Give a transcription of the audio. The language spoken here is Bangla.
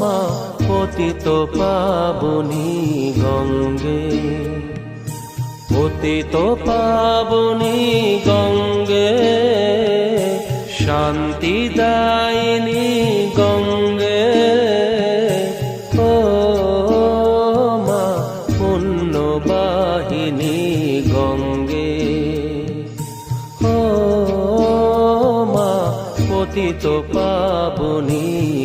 মা পতিত পাবনি গঙ্গে। পতিত পাবনি গঙ্গে শান্তিদায়িনী গঙ্গে। ও মা পুণ্যবাহিনী পতিত পাবনি।